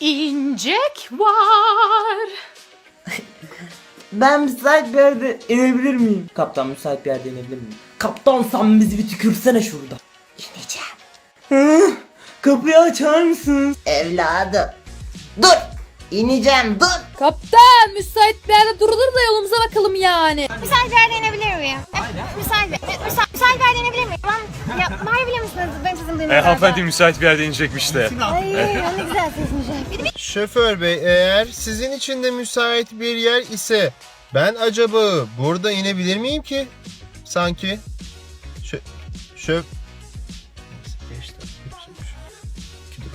Jack var. Ben müsait bir yerde inebilir miyim? Kaptan müsait bir yerde inebilir miyim? Kaptan sen bizi bir tükürsene şurada. İneceğim. Hı? Kapıyı açar mısın? Evladım. Dur. İneceğim dur. Kaptan müsait bir yerde durulur da yolumuza bakalım yani. Müsait bir yerde inebilir miyim? Bağırabilir misiniz? Ben sizin duymuyorum. E, hanımefendi müsait bir yerde inecekmiş de. Ay ne güzel sesmiş. Bir de Şoför bey eğer sizin için de müsait bir yer ise ben acaba burada inebilir miyim ki? Sanki. Şö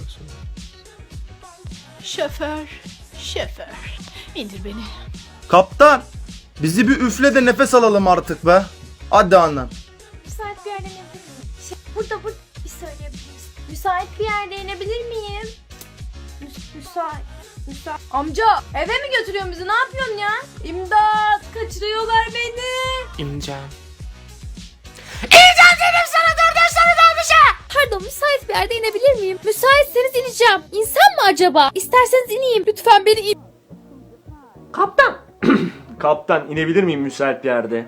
sonra. Şoför, şoför. İndir beni. Kaptan bizi bir üfle de nefes alalım artık be. Hadi anam. müsait bir yerde inebilir miyim? Şey, burada burada bir söyleyebilir misin? Müsait bir yerde inebilir miyim? Müs- müsait. Müsait. Amca eve mi götürüyorsun bizi ne yapıyorsun ya? İmdat kaçırıyorlar beni. İneceğim. Pardon müsait bir yerde inebilir miyim? Müsaitseniz ineceğim. İnsan mı acaba? İsterseniz ineyim. Lütfen beni in. Kaptan inebilir miyim müsait bir yerde?